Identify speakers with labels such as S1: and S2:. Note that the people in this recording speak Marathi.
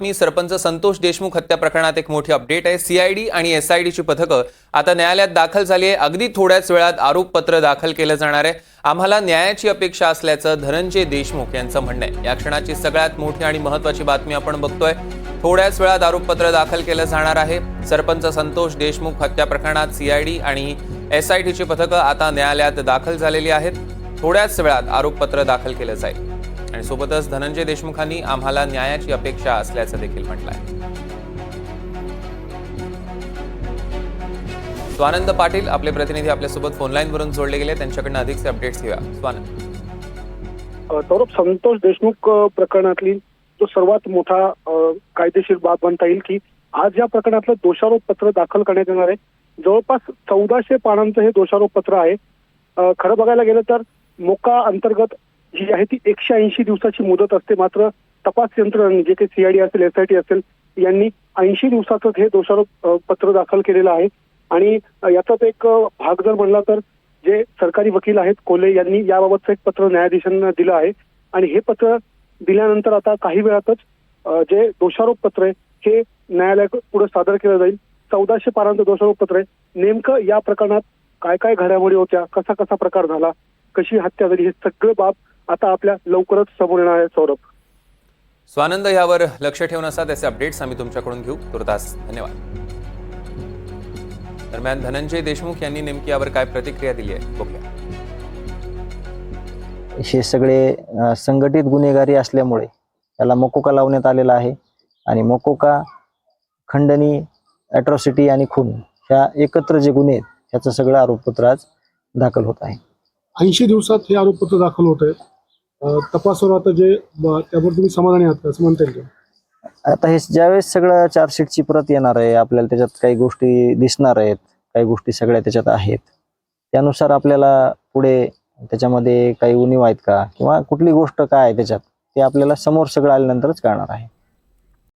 S1: मी सरपंच संतोष देशमुख हत्या प्रकरणात एक मोठी अपडेट आहे. सीआयडी आणि एसआयडीची पथकं आता न्यायालयात दाखल झाली आहे. अगदी थोड्याच वेळात आरोपपत्र दाखल केलं जाणार आहे. आम्हाला न्यायाची अपेक्षा असल्याचं धनंजय देशमुख यांचं म्हणणं आहे. या क्षणाची सगळ्यात मोठी आणि महत्वाची बातमी आपण बघतोय. थोड्याच वेळात आरोपपत्र दाखल केलं जाणार आहे. सरपंच संतोष देशमुख हत्या प्रकरणात सीआयडी आणि एसआयडीची पथकं आता न्यायालयात दाखल झालेली आहेत. थोड्याच वेळात आरोपपत्र दाखल केलं जाईल. आणि सोबतच धनंजय देशमुखांनी आम्हाला न्यायाची अपेक्षा असल्याचं देखील म्हटलं आहे स्वानंद पाटील आपले प्रतिनिधी आपल्यासोबत फोनलाईनवरून जोडले गेले. त्यांच्याकडनं अधिकचे अपडेट्स घेऊया. स्वानंद.
S2: सौरभ संतोष देशमुख प्रकरणातली तो सर्वात मोठा कायदेशीर बाब म्हणता येईल की आज या प्रकरणातलं दोषारोप पत्र दाखल करण्यात येणार आहे. जवळपास चौदाशे पानांचं हे दोषारोप पत्र आहे. खरं बघायला गेलं तर मोका अंतर्गत जी आहे ती एकशे ऐंशी दिवसाची मुदत असते. मात्र तपास यंत्रणा जे काही सीआयडी असेल एसआयटी असेल यांनी ऐंशी दिवसाचं हे दोषारोप पत्र दाखल केलेलं आहे. आणि याचाच एक भाग जर म्हणला तर जे सरकारी वकील आहेत कोले यांनी याबाबतचं एक पत्र न्यायाधीशांना दिलं आहे. आणि हे पत्र दिल्यानंतर आता काही वेळातच जे दोषारोप पत्र आहे हे न्यायालयापुढे सादर केलं जाईल. चौदाशे पारांचं दोषारोप पत्र आहे. नेमकं या प्रकरणात काय काय घडामोडी होत्या? कसा कसा प्रकार झाला? कशी हत्या झाली? हे सगळं बाब आता आपल्या लवकरच समोर येणार आहे सौरभ.
S1: स्वानंद यावर लक्ष ठेवून असा त्याचे अपडेट्स आम्ही तुमच्याकडून घेऊ. तुर्तास धन्यवाद. दरम्यान धनंजय देशमुख यांनी नेमकी यावर काय प्रतिक्रिया दिली आहे? बघूया.
S3: हे सगळे संघटित गुन्हेगारी असल्यामुळे त्याला मकोका लावण्यात आलेला आहे आणि मकोका खंडणी ॲट्रॉसिटी आणि खून ह्या एकत्र जे गुन्हे आहेत ह्याचं सगळं आरोपपत्र आज दाखल होत आहे.
S4: ऐंशी दिवसात हे आरोपपत्र दाखल होत आहे तपासून आता जे त्यावर तुम्ही समाधानी आहात का? असं म्हणता येईल
S3: आता हे ज्यावेळेस सगळं चार्जशीटची प्रत येणार आहे आपल्याला त्याच्यात काही गोष्टी दिसणार आहेत काही गोष्टी सगळ्या त्याच्यात आहेत त्यानुसार आपल्याला पुढे त्याच्यामध्ये काही उणीव आहेत का? किंवा कुठली गोष्ट काय आहे त्याच्यात ते आपल्याला समोर सगळं आल्यानंतरच कळणार आहे.